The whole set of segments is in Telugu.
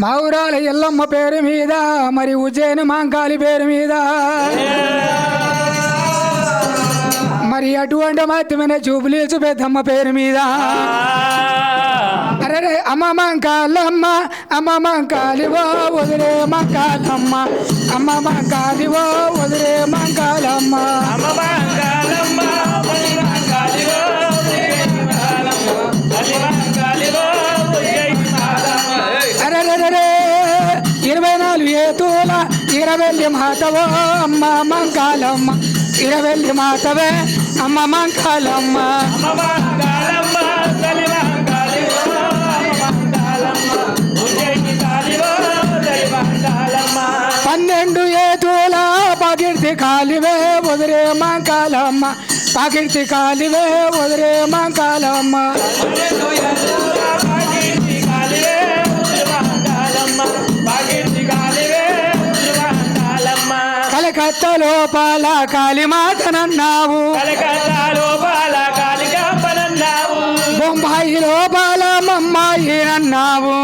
మా ఊరాల ఎల్లమ్మ పేరు మీద మరి ఉజ్జయిని మాంకాలి పేరు మీద. మరి అటువంటి మాధ్యమే జూబులీసు పెద్దమ్మ పేరు మీద. అరే అమ్మ మంకాలమ్మ అమ్మ మంకాలివో వదిలే మంకాలమ్మ. అమ్మ మంకాలివో వదిలే మంకాలమ్మ. అమ్మ మంగళమ్మ చేతుల ఇరవెల్లి మాతవో అమ్మ మంకాలమ్మ ఇరవెల్లి మాతవే అమ్మ మంకాలమ్మ మంగళమ్మ పన్నెండు ఏతుల పగిర్తి కాలివే వదిరే మంకాలమ్మ పగిర్తి కాలివే వదిరే మంకాలమ్మ కలకత్త లోపల కాళీమాతనన్నావు. కలకత్తాలో బాల కాళికా పనన్నావు బొంబాయి లోపల మమ్మాయి అన్నావు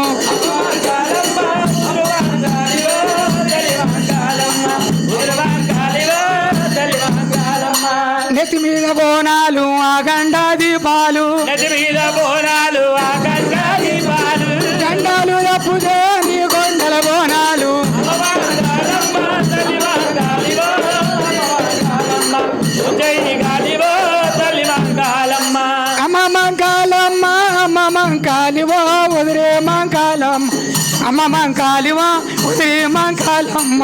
నెత్తి మీద బోనాలు ఆ గండా దీపాలు గండాలు మంకాలమ్మ అమ్మ మంకాలివో వదిరే మంకాలమ్మ.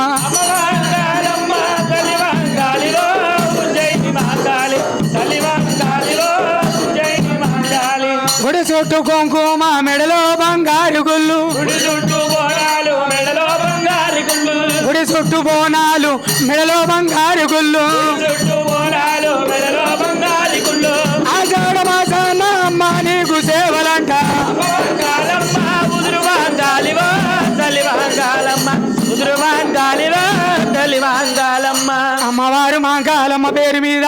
గుడి చుట్టూ కుంకుమ మెడలో బంగారు గుళ్ళు. గుడి చుట్టూ బోనాలు మెడలో బంగారు గుళ్ళు. అమ్మవారు మంకాలమ్మ పేరు మీద.